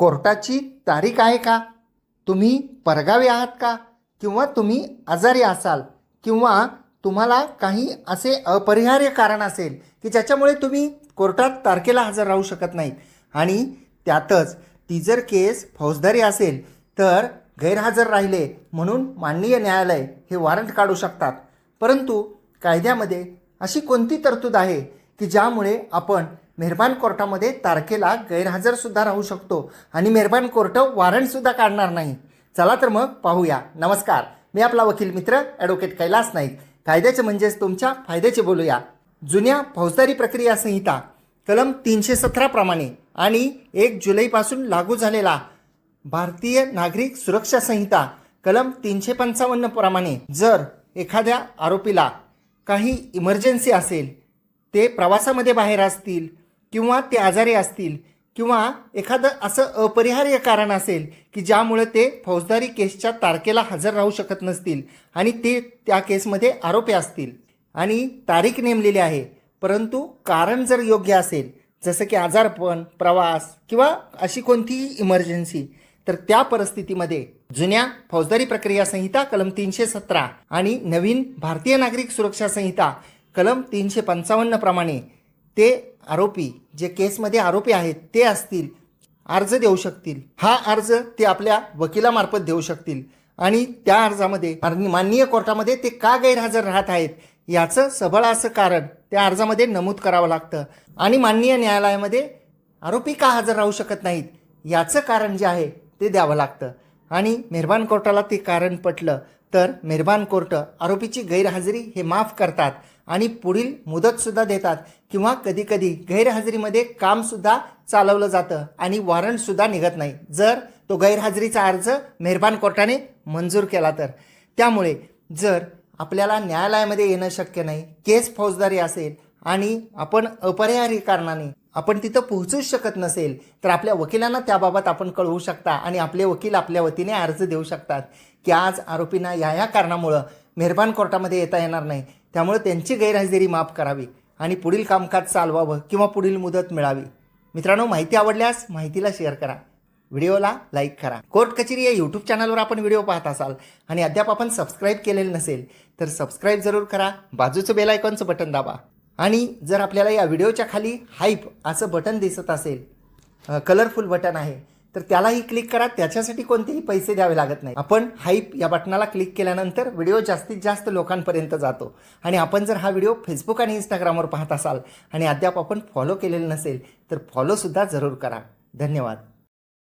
कोर्टाची तारीख आहे का? तुम्ही परगावी आहात का? किंवा तुम्ही आजारी असाल? किंवा तुम्हाला काही असे अपरिहार्य कारण असेल की ज्याच्यामुळे तुम्ही कोर्टात तारखेला हजर राहू शकत नाहीत? आणि त्यातच ती जर केस फौजदारी असेल तर गैरहजर राहिले म्हणून माननीय न्यायालय हे वॉरंट काढू शकतात. परंतु कायद्यामध्ये अशी कोणती तरतूद आहे की ज्यामुळे आपण मेहरबान कोर्टामध्ये तारखेला गैरहजरसुद्धा राहू शकतो आणि मेहरबान कोर्ट वॉरंटसुद्धा काढणार नाही. चला तर मग पाहूया. नमस्कार. मी आपला वकील मित्र ॲडव्होकेट कैलास नाईक. कायद्याचे म्हणजेच तुमच्या फायद्याचे बोलूया. जुन्या फौजदारी प्रक्रिया संहिता कलम तीनशे सतराप्रमाणे आणि एक जुलैपासून लागू झालेला भारतीय नागरिक सुरक्षा संहिता कलम तीनशे पंचावन्न प्रमाणे जर एखाद्या आरोपीला काही इमर्जन्सी असेल ते प्रवासामध्ये बाहेर असतील किंवा ते आजारी असतील किंवा एखादं असं अपरिहार्य कारण असेल की ज्यामुळे ते फौजदारी केसच्या तारखेला हजर राहू शकत नसतील आणि ते त्या केसमध्ये आरोपी असतील. आणि तारीख नेमलेली आहे. परंतु कारण जर योग्य असेल जसं की आजारपण प्रवास किंवा अशी कोणतीही इमर्जन्सी तर त्या परिस्थितीमध्ये जुन्या फौजदारी प्रक्रिया संहिता कलम तीनशे सतरा आणि नवीन भारतीय नागरिक सुरक्षा संहिता कलम तीनशे पंचावन्न प्रमाणे ते आरोपी जे केसमध्ये आरोपी आहेत ते असतील अर्ज देऊ शकतील. हा अर्ज ते आपल्या वकिलामार्फत देऊ शकतील. आणि त्या अर्जामध्ये माननीय कोर्टामध्ये ते का गैरहजर राहत आहेत याचं सबळ असं कारण त्या अर्जामध्ये नमूद करावं लागतं. आणि माननीय न्यायालयामध्ये आरोपी का हजर राहू शकत नाहीत याचं कारण जे आहे ते द्यावं लागतं. आणि मेहरबान कोर्टाला ते कारण पटलं तर मेहरबान कोर्ट आरोपीची गैरहजेरी हे माफ करतात आणि पुढील मुदतसुद्धा देतात किंवा कधीकधी गैरहजेरीमध्ये कामसुद्धा चालवलं जातं आणि वॉरंटसुद्धा निघत नाही. जर तो गैरहजेरीचा अर्ज मेहरबान कोर्टाने मंजूर केला तर. त्यामुळे जर आपल्याला न्यायालयामध्ये येणं शक्य नाही केस फौजदारी असेल आणि आपण अपरिहार्य कारणाने आपण तिथं पोहोचूच शकत नसेल तर आपल्या वकिलांना त्याबाबत आपण कळवू शकता आणि आपले वकील आपल्या वतीने अर्ज देऊ शकतात. की आज आरोपींना या या कारणामुळं मेहरबान कोर्टामध्ये येता येणार नाही. त्यामुळे त्यांची गैरहजेरी माफ करावी आणि पुढील कामकाज चालवावं किंवा पुढील मुदत मिळावी. मित्रांनो माहिती आवडल्यास माहितीला शेअर करा. व्हिडिओला लाईक करा. कोर्ट कचेरी या यूट्यूब चॅनलवर आपण व्हिडिओ पाहत असाल आणि अद्याप आपण सबस्क्राईब केलेलं नसेल तर सबस्क्राईब जरूर करा. बाजूचं बेल आयकॉनचं बटन दाबा. आणि जर आपल्याला या व्हिडिओच्या खाली हाईप असं बटन दिसत असेल कलरफुल बटन आहे तर त्यालाही क्लिक करा. त्याच्यासाठी कोणतेही पैसे द्यावे लागत नाही. आपण हाईप या बटनाला क्लिक केल्यानंतर व्हिडिओ जास्तीत जास्त लोकांपर्यंत जातो. आणि आपण जर हा व्हिडिओ फेसबुक आणि इंस्टाग्रामवर पाहत असाल आणि अद्याप आपण फॉलो केलेलं नसेल तर फॉलोसुद्धा जरूर करा. धन्यवाद.